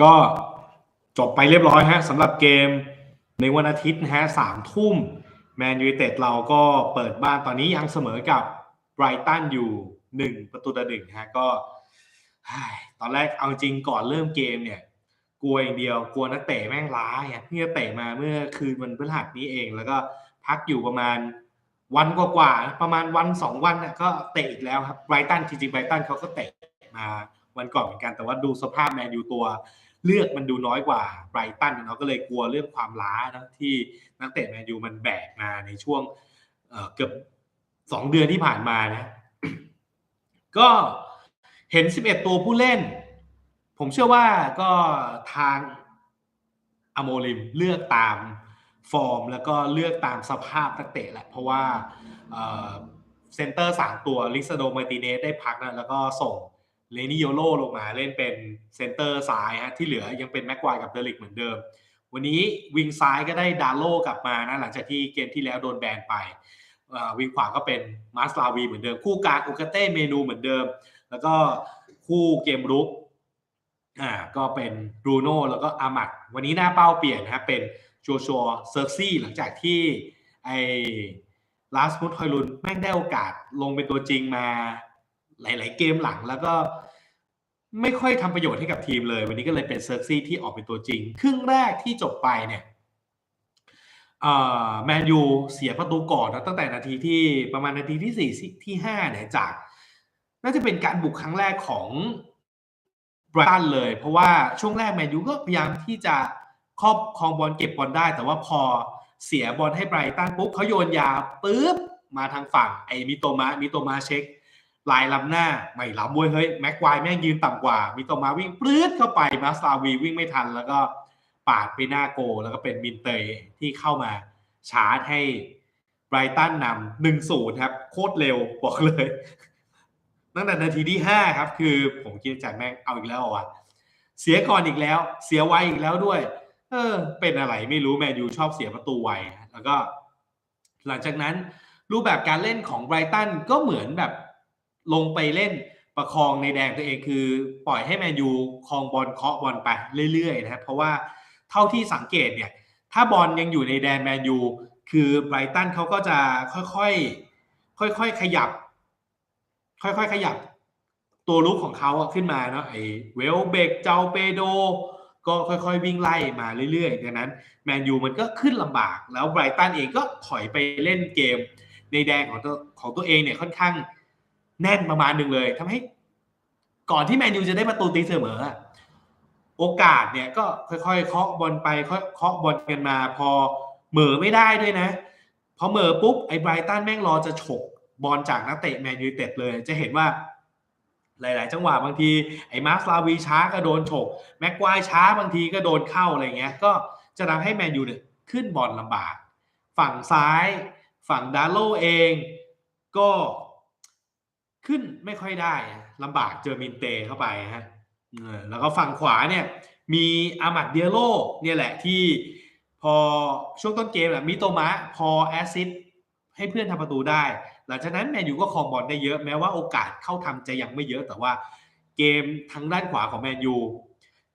ก็จบไปเรียบร้อยฮะสำหรับเกมในวันอาทิตย์นะฮะสามทุ่มแมนยูเต็ดเราก็เปิดบ้านตอนนี้ยังเสมอกับไบรตันอยู่หนึ่งประตูต่อหนึ่งฮะก็ตอนแรกเอาจริงก่อนเริ่มเกมเนี่ย กลัวอย่างเดียวกลัวนักเตะแม่งล้าไงเพิ่งจะเตะมาเมื่อคืนวันพฤหัสนี้เอง แล้วก็พักอยู่ประมาณวันกว่าๆประมาณวันสองวันก็เตะอีกแล้วครับไบรตันจริงๆไบรตันเขาก็เตะมา วันก่อนเหมือนกันแต่ว่าดูสภาพแมนยูตัว เลือกมันดูน้อยกว่าไบรตันเนาะก็เลยกลัวเรื่องความล้านะที่นักเตะแมนยูมันแบกมาในช่วงเเกือบสองเดือนที่ผ่านมานะ ก็เห็น 11 ตัวผู้เล่น ผมเชื่อว่าก็ทางอโมลิมเลือกตามฟอร์ม แล้วก็เลือกตามสภาพนักเตะแหละ เพราะว่าเซนเตอร์สามตัวลิซโดมาร์ติเนสได้พักนะแล้วก็ส่ง เลนิโยโลลงมาเล่นเป็นเซนเตอร์ซ้ายฮะที่เหลือยังเป็นแม็กควายกับเดลิกเหมือนเดิม วันนี้วิงซ้ายก็ได้ดาโลกลับมานะหลังจากที่เกมที่แล้วโดนแบนไปวิงขวาก็เป็นมาสลาวีเหมือนเดิม คู่กลางอุกเต้เมนูเหมือนเดิม แล้วก็คู่เกมรุกอ่าก็เป็นบรูโน่แล้วก็อามัดวันนี้หน้าเป้าเปลี่ยนนะเป็นโจชัวเซอร์ซี่หลังจากที่ไอ้ลาสมุทฮอยลุนแม่งได้โอกาสลงเป็นตัวจริงมา หลาย ๆ เกมหลังแล้วก็ไม่ค่อยทำประโยชน์ให้กับทีมเลย วันนี้ก็เลยเป็นเซอร์ซี่ที่ออกเป็นตัวจริง ครึ่งแรกที่จบไปเนี่ยแมนยูเสียประตูก่อนนะตั้งแต่นาทีที่ประมาณนาทีที่สี่ที่ห้าเนี่ยจาก น่าจะเป็นการบุกครั้งแรกของไบรตันเลย เพราะว่าช่วงแรกแมนยูก็พยายามที่จะครอบครองบอลเก็บบอลได้ แต่ว่าพอเสียบอลให้ไบรตันปุ๊บเขาโยนยาปุ๊บมาทางฝั่งไอ้มิโตมามิโตมาเช็ค ลายล้ำหน้า ไม่ล้ำเว้ยเฮ้ยแม็กควายแม่งยืนต่ำกว่ามิโตมาวิ่งปลื้ดเข้าไปมาสลาวีวิ่งไม่ทัน แล้วก็ปาดไปหน้าโก แล้วก็เป็นมินเตยที่เข้ามาชาร์จให้ไบรตันนำหนึ่งศูนย์ครับ โคตรเร็วบอกเลยตั้งแต่นาทีที่ห้าครับ คือผมคิดจากแม่งเอาอีกแล้วอะเสียก่อนอีกแล้ว เสียไวอีกแล้วด้วย เออ เป็นอะไรไม่รู้แมนยูชอบเสียประตูไวแล้วก็ หลังจากนั้นรูปแบบการเล่นของไบรตันก็เหมือนแบบ ลงไปเล่นประคองในแดงตัวเองคือ ปล่อยให้แมนยูคลองบอลเคาะบอลไปเรื่อยๆนะครับเพราะว่าเท่าที่สังเกตเนี่ย ถ้าบอลยังอยู่ในแดนแมนยูคือไบรตันเขาก็จะค่อยๆค่อยๆขยับ ค่อยๆขยับ ตัวลุกของเขาขึ้นมาเนาะไอ้เวลเบกเจ้าเปโดก็ค่อยๆวิ่งไล่มาเรื่อยๆดังนั้นแมนยูมันก็ขึ้นลำบาก แล้วไบรตันเองก็ถอยไปเล่นเกมในแดงของตัวของตัวเองเนี่ยค่อนข้าง แน่นประมาณหนึ่งเลยทำให้ ก่อนที่แมนยูจะได้ประตูตีเสมอ โอกาสเนี่ยก็ค่อยๆเคาะบอลไปเคาะบอลกันมา พอเหม่อไม่ได้ด้วยนะพอเหม่อปุ๊บไอ้ไบรตันแม่งรอจะฉกบอลจากนักเตะแมนยูเต็ดเลย จะเห็นว่าหลาย ๆ จังหวะบางทีไอ้มาร์คลาวีช้าก็โดนฉกแม็กควายช้าบางทีก็โดนเข้าอะไรเงี้ย ก็จะทำให้แมนยูเนี่ยขึ้นบอลลำบาก ฝั่งซ้าย ฝั่งดาโลเอง ก็ ขึ้นไม่ค่อยได้ลำบากเจอมินเตเข้าไปฮะแล้วก็ฝั่งขวาเนี่ยมีอามัดเดียโลเนี่ยแหละที่พอช่วงต้นเกมแหละมิโตมะพอแอซิดให้เพื่อนทำประตูได้ หลังจากนั้นแมนยูก็ครองบอลได้เยอะแม้ว่าโอกาสเข้าทำจะยังไม่เยอะ แต่ว่าเกมทางด้านขวาของแมนยู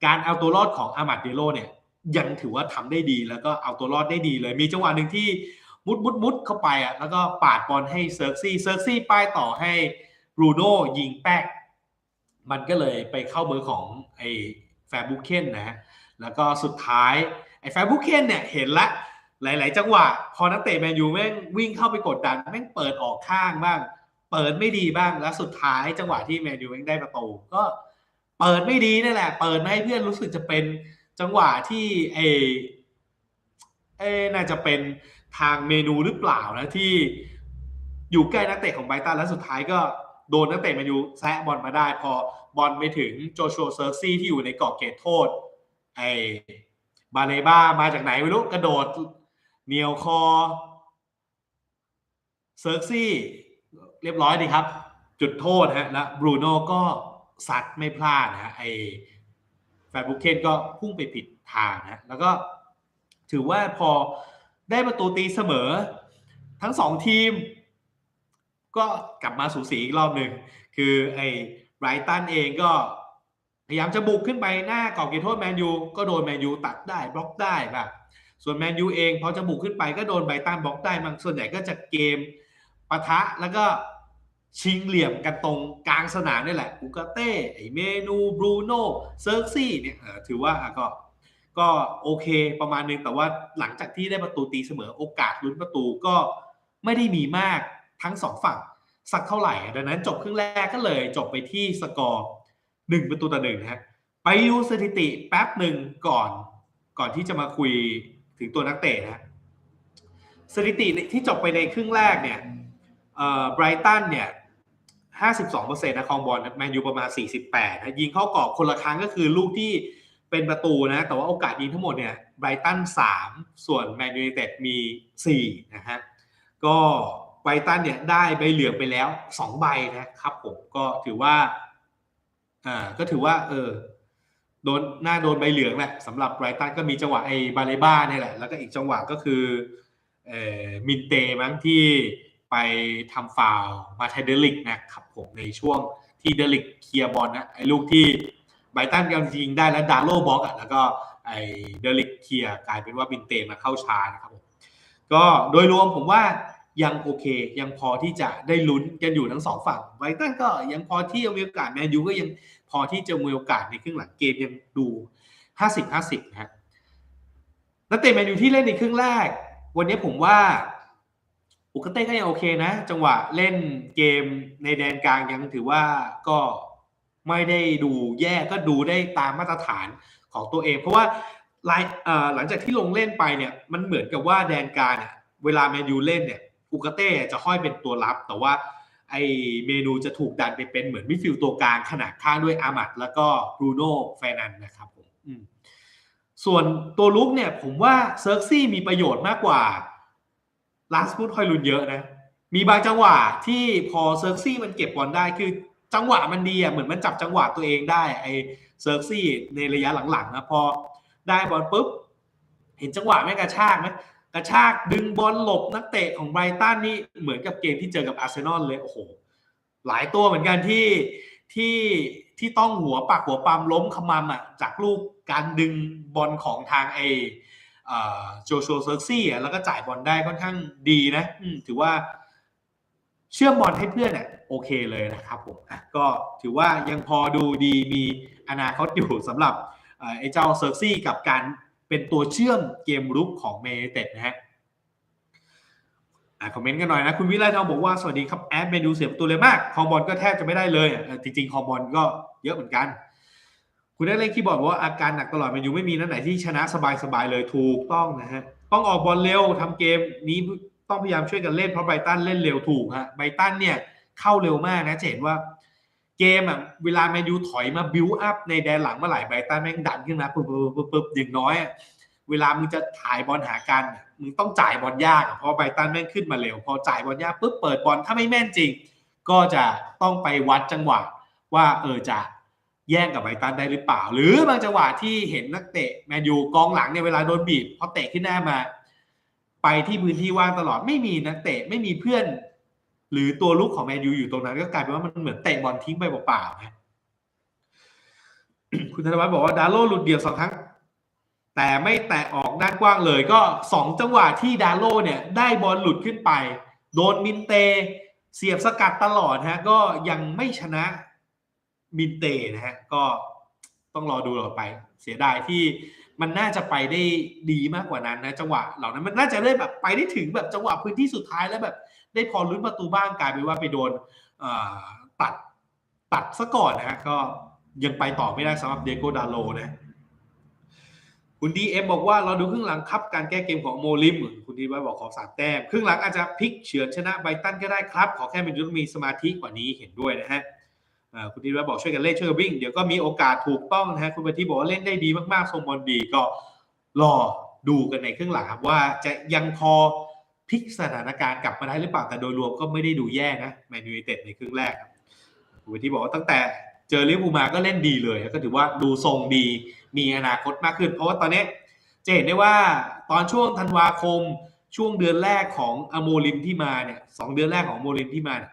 การเอาตัวรอดของอามัดเดโลเนี่ยยังถือว่าทำได้ดีแล้วก็เอาตัวรอดได้ดีเลย มีจังหวะหนึ่งที่มุดมุดมุดเข้าไปอะแล้วก็ปาดบอลให้เซิร์กซี่เซิร์กซี่ป้ายต่อให้ บรูโน่ยิงแป๊ก มันก็เลยไปเข้าเบอร์ของไอ้แฟบุเคนนะฮะ แล้วก็สุดท้ายไอ้แฟบุเคนเนี่ยเห็นละหลาย ๆ จังหวะ พอนักเตะแมนยูแม่งวิ่งเข้าไปกดดันแม่งเปิดออกข้างบ้าง เปิดไม่ดีบ้างแล้วสุดท้ายจังหวะที่แมนยูแม่งได้ประตูก็เปิดไม่ดีนั่นแหละ เปิดให้เพื่อนรู้สึกจะเป็นจังหวะที่เอเอน่าจะเป็นทางเมนูหรือเปล่านะที่อยู่ใกล้นักเตะของไบตันแล้วสุดท้ายก็ โดนนักเตะแมนยูแซะบอลมาได้ พอบอลไปถึงโจชัวเซอร์ซี่ที่อยู่ในกรอบเขตโทษ ไอบาเลบ้ามาจากไหนไม่รู้กระโดดเหนียวคอเซอร์ซี่เรียบร้อยดีครับ จุดโทษฮะแล้วบรูโน่ก็ซัดไม่พลาดนะฮะไอแฟนบุเคนก็พุ่งไปผิดทางนะแล้วก็ถือว่าพอได้ประตูตีเสมอ ทั้งสองทีม ก็กลับมาสูสีอีกรอบหนึ่งคือไอ้ไรตันเองก็พยายามจะบุกขึ้นไปหน้ากรอบเขตโทษแมนยูก็โดนแมนยูตัดได้บล็อกได้แบบส่วนแมนยูเองพอจะบุกขึ้นไปก็โดนไบรตันบล็อกได้มันส่วนใหญ่ก็จะเกมปะทะแล้วก็ชิงเหลี่ยมกันตรงกลางสนามนี่แหละอุกาเต้ไอเมนูบรูโน่เซิร์กซี่เนี่ยถือว่าก็ก็โอเคประมาณนึงแต่ว่าหลังจากที่ได้ประตูตีเสมอโอกาสลุ้นประตูก็ไม่ได้มีมาก ทั้งสองฝั่งสักเท่าไหร่ ดังนั้นจบครึ่งแรกก็เลยจบไปที่สกอร์หนึ่งประตูต่อหนึ่งนะฮะไปดูสถิติแป๊บหนึ่งก่อนก่อนที่จะมาคุยถึงตัวนักเตะนะสถิติที่จบไปในครึ่งแรกเนี่ยเอ่อไบรตันเนี่ย52%นะคองบอลแมนยูประมาณ 48นะยิงเข้ากรอบคนละครั้งก็คือลูกที่เป็นประตูนะ แต่ว่าโอกาสยิงทั้งหมดเนี่ยไบรตัน3 ส่วนแมนยูไนเต็ดมี 4 นะฮะก็ ไบตันเนี่ยได้ใบเหลืองไปแล้ว2ใบนะครับผมก็ถือว่าอ่าก็ถือว่า เออโดนหน้าโดนใบเหลืองแหละสำหรับไบรตันก็มีจังหวะไอ้บาเลบ้าเนี่ยแหละ แล้วก็อีกจังหวะก็คือเอ่อมินเตมั้งที่ไปทำฟาวมาไทเดลิกนะครับผมในช่วงที่เดลิกเคลียร์บอลนะไอ้ลูกที่ไบรตันกำลังยิงได้แล้วดาร์โลบล็อกอะแล้วก็ไอ้เดลิกเคลียร์กลายเป็นว่ามินเตมาเข้าชานะครับผมก็โดยรวมผมว่า ยังโอเค ยังพอที่จะได้ลุ้นกันอยู่ทั้งสองฝั่งไบรตันก็ยังพอที่จะมีโอกาสแมนยูก็ยังพอที่จะมีโอกาสในครึ่งหลังเกมยังดู 50-50นะฮะนักเตะแมนยูที่เล่นในครึ่งแรก วันนี้ผมว่าอุกเต้ก็ยังโอเคนะ จังหวะเล่นเกมในแดนกลางยังถือว่าก็ไม่ได้ดูแย่ก็ดูได้ตามมาตรฐานของตัวเอง เพราะว่าหลังจากที่ลงเล่นไปเนี่ยมันเหมือนกับว่าแดนกลางเนี่ยเวลาแมนยูเล่นเนี่ย อุกาเต้จะค่อยเป็นตัวรับ แต่ว่าไอเมนูจะถูกดันไปเป็นเหมือนมิดฟิลด์ตัวกลางขนาดข้างด้วยอามัดแล้วก็บรูโน่แฟนันนะครับผมอืมส่วนตัวลุกเนี่ย ผมว่าเซิร์กซี่มีประโยชน์มากกว่าลาสพูดคอยลุนเยอะนะ มีบางจังหวะที่พอเซิร์กซี่มันเก็บบอลได้คือจังหวะมันดีอะเหมือนมันจับจังหวะตัวเองได้ไอเซิร์กซี่ในระยะหลังๆนะพอได้บอลปุ๊บ เห็นจังหวะไม่กระชากไหม กระชากดึงบอลหลบนักเตะของไบรตันนี่เหมือนกับเกมที่เจอกับอาร์เซนอลเลยโอ้โหหลายตัวเหมือนกันที่ที่ที่ต้องหัวปักหัวปั๊มล้มขมำอะจากลูกการดึงบอลของทางไอโจชัวเซิร์ซี่อะแล้วก็จ่ายบอลได้ค่อนข้างดีนะถือว่าเชื่อมบอลให้เพื่อนเนี่ยโอเคเลยนะครับผมก็ถือว่ายังพอดูดีมีอนาคตอยู่สำหรับไอ้เจ้าเซิร์ซี่กับการ เป็นตัวเชื่อมเกมรุกของเมเต็ดนะฮะอะคอมเมนต์กันหน่อยนะ คุณวิไลทองบอกว่า สวัสดีครับแอดเมนูเสียประตูเลยมาก คอมบอลก็แทบจะไม่ได้เลยอะเออจริงๆ คอมบอลก็เยอะเหมือนกัน คุณได้เล่นคีย์บอร์ดบอกว่าอาการหนักตลอดแมันอยู่ไม่มีนัดไหนที่ชนะสบายๆเลยถูกต้องนะฮะต้องออกบอลเร็วทำเกมนี้ต้องพยายามช่วยกันเล่นเพราะไบตันเล่นเร็วถูกฮะไบตันเนี่ยเข้าเร็วมากนะจะเห็นว่า เกมอะเวลาแมนยูถอยมาบิวอัพในแดนหลังเมื่อไหร่ไบตันแม่งดันขึ้นมาปึ๊บปึ๊บปึ๊บอย่างน้อย เวลามึงจะถ่ายบอลหากันมึงต้องจ่ายบอลยากเพราะไบตันแม่งขึ้นมาเร็ว พอจ่ายบอลยากปุ๊บเปิดบอลถ้าไม่แม่นจริง ก็จะต้องไปวัดจังหวะว่าเออจะแย่งกับไบตันได้หรือเปล่า หรือบางจังหวะที่เห็นนักเตะแมนยูกองหลังเนี่ยเวลาโดนบีบพอเตะขึ้นหน้ามา ไปที่พื้นที่ว่างตลอดไม่มีนักเตะไม่มีเพื่อน หรือตัวลุกของแมนยูอยู่ตรงนั้น ก็กลายเป็นว่ามันเหมือนเตะบอลทิ้งไปเปล่าๆนะคุณธนวัฒน์บอกว่าดาโลหลุดเดี่ยวสองครั้ง แต่ไม่แตะออกด้านกว้างเลยก็สองจังหวะที่ดาโลเนี่ย ได้บอลหลุดขึ้นไป โดนมินเต เสียบสกัดตลอดฮะ ก็ยังไม่ชนะมินเตนะฮะ ก็ต้องรอดูต่อไป เสียดายที่มันน่าจะไปได้ดีมากกว่านั้นนะจังหวะเหล่านั้นมันน่าจะได้แบบไปได้ถึงแบบจังหวะพื้นที่สุดท้ายแล้วแบบ ได้พอลุ้นประตูบ้างกลายเป็นว่าไปโดนตัดตัดซะก่อนนะฮะก็ยังไปต่อไม่ได้สำหรับเดโกดาโลนะคุณดีเอ็มบอกว่าเราดูครึ่งหลังครับการแก้เกมของโมลิม คุณดีไว้บอกขอสามแต้มครึ่งหลังอาจจะพลิกเฉือนชนะไบตันก็ได้ครับ ขอแค่เป็นยุทธมีสมาธิกว่านี้เห็นด้วยนะฮะคุณดีไว้บอกช่วยกันเล่นช่วยกันวิ่ง เดี๋ยวก็มีโอกาสถูกต้องนะฮะคุณปฏิบอกว่าเล่นได้ดีมากๆทรงบอลดีก็รอดูกันในครึ่งหลังครับว่าจะยังพอ พลิกสถานการณ์กลับมาได้หรือเปล่าแต่โดยรวมก็ไม่ได้ดูแย่นะแมนยูไนเต็ดในครึ่งแรกครับคุณปฏิบอกว่าตั้งแต่เจอลิเวอร์พูลมาก็เล่นดีเลยก็ถือว่าดูทรงดีมีอนาคตมากขึ้น เพราะว่าตอนนี้จะเห็นได้ว่าตอนช่วงธันวาคมช่วงเดือนแรกของอโมลิมที่มาเนี่ยสองเดือนแรกของอโมลิมที่มาเนี่ย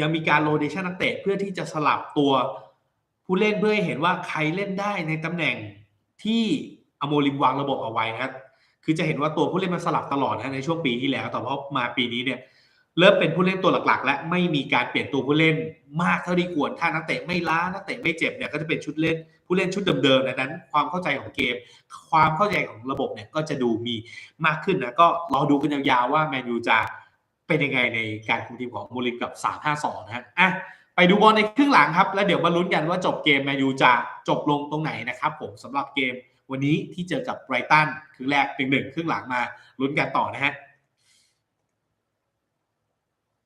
ยังมีการโรเดชันนักเตะเพื่อที่จะสลับตัวผู้เล่นเพื่อให้เห็นว่าใครเล่นได้ในตำแหน่งที่อโมลิมวางระบบเอาไว้นะครับ คือจะเห็นว่าตัวผู้เล่นมันสลับตลอดนะในช่วงปีที่แล้ว แต่ว่ามาปีนี้เนี่ยเริ่มเป็นผู้เล่นตัวหลักๆ และไม่มีการเปลี่ยนตัวผู้เล่นมากเท่าที่ควร ถ้านักเตะไม่ล้านักเตะไม่เจ็บเนี่ยก็จะเป็นชุดเล่นผู้เล่นชุดเดิมๆดังนั้น ความเข้าใจของเกม ความเข้าใจของระบบเนี่ยก็จะดูมีมากขึ้นนะก็รอดูกันยาวๆว่าแมนยูจะเป็นยังไงในการคุมทีมของโมลินกับ 3-5-2 นะฮะอะไปดูบอลในครึ่งหลังครับ แล้วเดี๋ยวมาลุ้นกันว่าจบเกมแมนยูจะจบลงตรงไหนนะครับผมสำหรับเกม วันนี้ที่เจอกับไบรตันครึ่งแรกเป็นหนึ่งครึ่งหลังมาลุ้นกันต่อนะฮะ